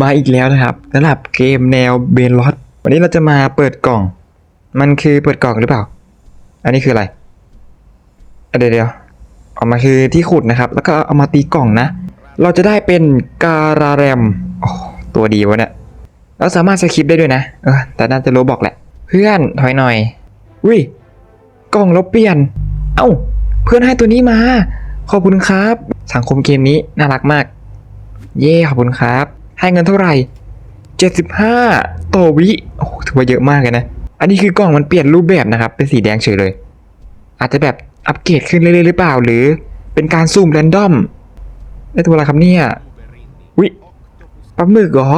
มาอีกแล้วนะครับสำหรับเกมแนวเบนลอตวันนี้เราจะมาเปิดกล่อง มันคือเปิดกล่องหรือเปล่า อันนี้คืออะไรเดี๋ยวเดี๋ยวออกมาคือที่ขุดนะครับ แล้วก็เอามาตีกล่องนะ เราจะได้เป็นการาแรมโอ้ตัวดีวะเนี่ยเราสามารถสคริปได้ด้วยนะ เออ แต่น่าจะรู้บอกแหละ เพื่อนถอยหน่อยวิกล่องเราเปลี่ยน เอ้า เพื่อนให้ตัวนี้มา ขอบคุณครับ สังคมเกมนี้น่ารักมาก เย่ขอบคุณครับ ให้เงินเท่าไหร่ 75ต่อวิโอ้โหถือว่าเยอะมากเลยนะ อันนี้คือกล่องมันเปลี่ยนรูปแบบนะครับ เป็นสีแดงเฉยเลย อาจจะแบบอัปเกรดขึ้นเรื่อยๆหรือเปล่า หรือเป็นการซูมแรนดอมได้ตัวอะไรครับเนี่ยวิปลาหมึกเหรอ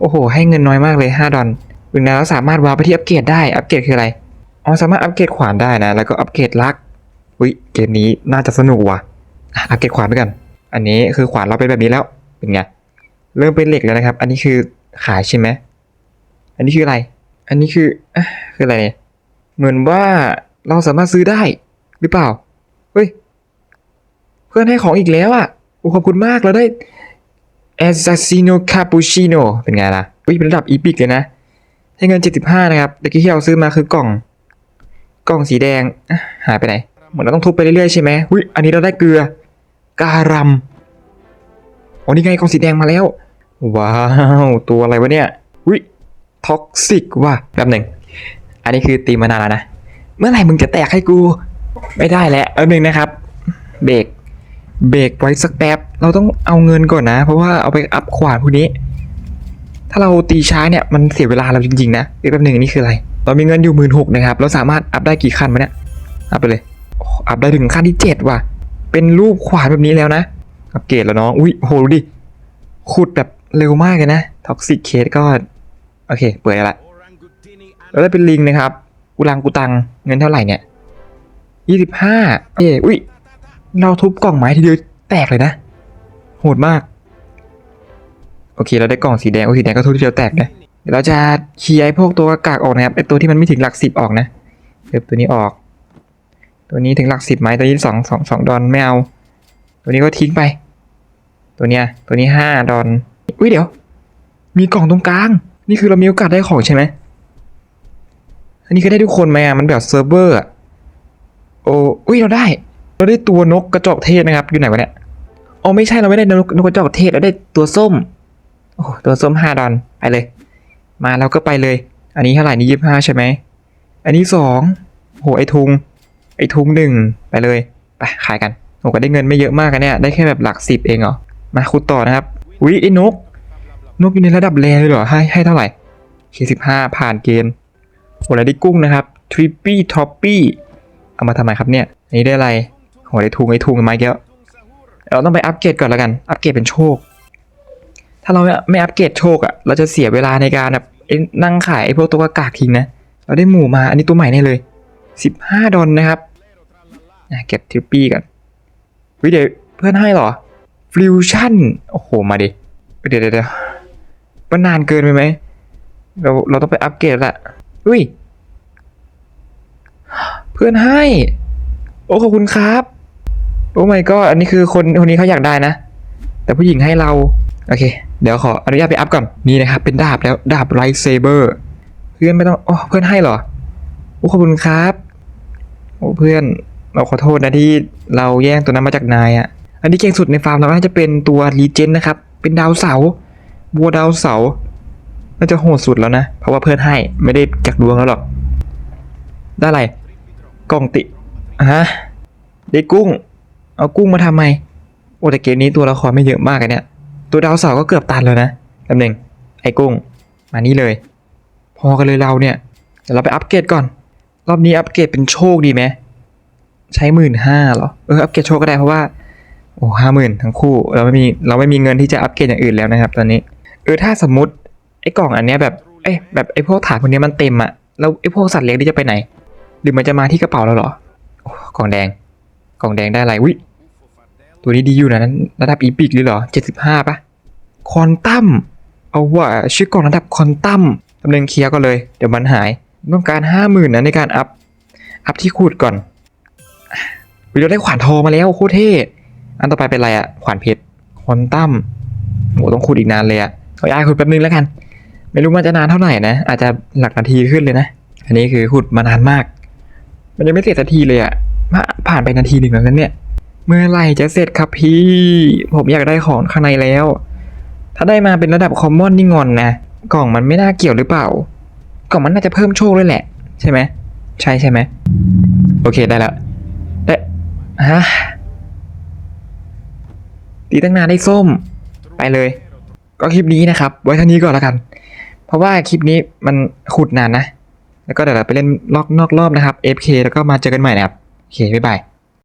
โอ้โห ให้เงินน้อยมากเลย 5 ดอลถึงนั้นเราสามารถวางไปที่อัปเกรดได้ อัปเกรดคืออะไร อ๋อ สามารถอัปเกรดขวานได้นะ แล้วก็อัปเกรดลักวิเกมนี้น่าจะสนุกว่ะอัปเกรดขวานไปกัน อันนี้คือขวานเราเป็นแบบนี้แล้ว เป็นไง เริ่มเป็นเหล็กแล้วนะครับ อันนี้คือขายใช่ไหม อันนี้คืออะไร อันนี้คืออะคืออะไรเนี่ย เหมือนว่าเราสามารถซื้อได้หรือเปล่า เฮ้ย เพื่อนให้ของอีกแล้วอะโอ้ขอบคุณมากเราได้ a s s a s s i n o Cappuccino เป็นไงล่ะอุ้ยเป็นระดับอีพิกเลยนะให้เงิน 75 นะครับตะกี้ที่เราซื้อมาคือกล่อง กล่องสีแดงหายไปไหน เหมือนเราต้องทุบไปเรื่อยๆใช่ไหมอุ้ยอันนี้เราได้เกลือ การัม อ้นี่ไงกองสีแดงมาแล้ว ว้าว ตัวอะไรวะเนี่ยวิท็อกซิกว่ะแป๊บหนึ่ง อันนี้คือตีมานานแล้วนะ เมื่อไหร่มึงจะแตกให้กู ไม่ได้แล้วแป๊บหนึ่งนะครับ เบรก เบรกไว้สักแป๊บ เราต้องเอาเงินก่อนนะ เพราะว่าเอาไปอัพขวานพวกนี้ ถ้าเราตีช้าเนี่ยมันเสียเวลาเราจริงๆนะเดี๋ยวแป๊บหนึ่งนี่คืออะไร เรามีเงินอยู่หมื่นหกนะครับ เราสามารถอัพได้กี่ขั้นวะเนี่ย อัพไปเลย อัพได้ถึงขั้นที่เจ็ดว่ะ เป็นรูปขวานแบบนี้แล้วนะ อัปเกรดแล้วน้องอุ้ยโหดูดิ ขุดแบบเร็วมากเลยนะ ท็อกซิกเคสก็ โอเค เปิดแล้วละ แล้วได้เป็นลิงนะครับอุลังกุตัง เงินเท่าไหร่เนี่ยยี่สิบห้าเอ้ยอุ้ย เราทุบกล่องไม้ทีเดียวแตกเลยนะ โหดมาก โอเค เราได้กล่องสีแดง โอ้สีแดงก็ทุบทีเดียวแตกนะเดี๋ยวเราจะเคลียร์ไอ้พวกตัวกากออกนะครับไอ้ตัวที่มันไม่ถึงหลักสิบออกนะเดี๋ยวตัวนี้ออก ตัวนี้ถึงหลักสิบไหมตัวนี้สองสองสองดอนไม่เอา ตัวนี้ก็ทิ้งไป ตัวเนี้ย ตัวนี้ห้าดอน อุ้ยเดี๋ยว มีกล่องตรงกลาง นี่คือเรามีโอกาสได้ของใช่ไหม อันนี้ก็ได้ทุกคนไหมอะ มันแบบเซิร์ฟเวอร์อะ โอ้อุ้ยเราได้ เราได้ตัวนกกระจอกเทศนะครับ อยู่ไหนวะเนี่ยอ๋อไม่ใช่เราไม่ได้นกนกกระจอกเทศเราได้ตัวส้ม โอ้ตัวส้มห้าดอน ไปเลย มาเราก็ไปเลย อันนี้เท่าไหร่นี่ยี่ห้าใช่ไหม อันนี้สองโหไอทุง ไอทุงหนึ่งไปเลย ไปขายกันโอ้ก็ได้เงินไม่เยอะมากอะเนี่ย ได้แค่แบบหลักสิบเองเหรอ มาขุดต่อนะครับวิไอ้นก นกอยู่ในระดับแรงเลยเหรอ ให้ให้เท่าไหร่เคสิบห้าผ่านเกณฑ์โอ้แล้วได้กุ้งนะครับทริปปี้ท็อปปี้เอามาทำไมครับเนี่ย อันนี้ได้อะไรโหได้ทุงไอ้ทุงมาอีกแล้วเราต้องไปอัปเกรดก่อนแล้วกัน อัปเกรดเป็นโชค ถ้าเราไม่อัปเกรดโชคอะเราจะเสียเวลาในการแบบนั่งขายไอ้พวกตัวกากทิ้งนะ เราได้หมูมา อันนี้ตัวใหม่แน่เลยสิบห้าดอลนะครับเก็บทริปปี้กันวิเดี๋ยวเพื่อนให้หรอ ฟิวชั่น โอ้โห มาดิเดี๋ยวเดี๋ยวเดี๋ยวมันนานเกินไปไหม เรา เราต้องไปอัปเกรดละอุ้ย เพื่อนให้ โอ้ ขอบคุณครับ โอ้ไม่ก็อันนี้คือคนคนนี้เขาอยากได้นะ แต่ผู้หญิงให้เรา โอเค เดี๋ยวขออนุญาตไปอัพก่อน นี่นะครับ เป็นดาบแล้ว ดาบไรเซเบอร์ เพื่อนไม่ต้องอ๋อเพื่อนให้เหรอ โอ้ ขอบคุณครับ โอ้ เพื่อน เราขอโทษนะที่เราแย่งตัวนั้นมาจากนายอะ อันนี้เก่งสุดในฟาร์มเราน่าจะเป็นตัวรีเจนนะครับ เป็นดาวเสา บัวดาวเสา น่าจะโหดสุดแล้วนะ เพราะว่าเพื่อนให้ ไม่ได้จากดวงแล้วหรอก ได้อะไร กล่องติอะฮะได้กุ้ง เอากุ้งมาทำไม โอ้แต่เกมนี้ตัวละครไม่เยอะมากอะเนี่ย ตัวดาวเสาก็เกือบตันแล้วนะแป๊บหนึงไอ้กุ้ง มานี่เลย พอกันเลยเราเนี่ยเดี๋ยวเราไปอัปเกรดก่อน รอบนี้อัปเกรดเป็นโชคดีไหม ใช้หมื่นห้าเหรอ เออ อัปเกรดโชคก็ได้เพราะว่า โอ้ห้าหมื่นทั้งคู่ เราไม่มีเราไม่มีเงินที่จะอัปเกรดอย่างอื่นแล้วนะครับ ตอนนี้เออถ้าสมมติไอ้กล่องอันเนี้ยแบบเอ้ยแบบไอ้พวกถาดพวกนี้มันเต็มอะแล้วไอ้พวกสัตว์เลี้ยงนี่จะไปไหน หรือมันจะมาที่กระเป๋าเราเหรอโอ้กล่องแดง กล่องแดงได้อะไรวิตัวนี้ดีอยู่นะนั้นระดับอีพิกหรือเหรอเจ็ดสิบห้าปะคอนตัมเอาว่าชื่อกล่องระดับคอนตัมดำเนินเคลียร์ก็เลย เดี๋ยวมันหายต้องการห้าหมื่นนะในการอัพอัพที่ขูดก่อนวิเราได้ขวานทองมาแล้วโคตรเท่ อันต่อไปเป็นอะไรอะขวานเพชรควอนตัมโหต้องขุดอีกนานเลยอะขอย้ายขุดแป๊บนึงแล้วกัน ไม่รู้มันจะนานเท่าไหร่นะ อาจจะหลักนาทีขึ้นเลยนะ อันนี้คือขุดมานานมาก มันยังไม่เสร็จสักทีเลยอะผ่าผ่านไปนาทีหนึ่งแล้วนั้นเนี่ย เมื่อไหร่จะเสร็จครับพี่ ผมอยากได้ของข้างในแล้ว ถ้าได้มาเป็นระดับคอมมอนนี่งอนนะ กล่องมันไม่น่าเกี่ยวหรือเปล่า กล่องมันน่าจะเพิ่มโชคด้วยแหละ ใช่ไหม ใช่ใช่ไหม โอเคได้แล้วได้ฮะ ตีตั้งนานได้ส้มไปเลย ก็คลิปนี้นะครับ ไว้เท่านี้ก่อนแล้วกัน เพราะว่าคลิปนี้มันขุดนานนะ แล้วก็เดี๋ยวเราไปเล่นลอกนอกรอบนะครับ FK แล้วก็มาเจอกันใหม่นะครับโอเคบ๊ายบาย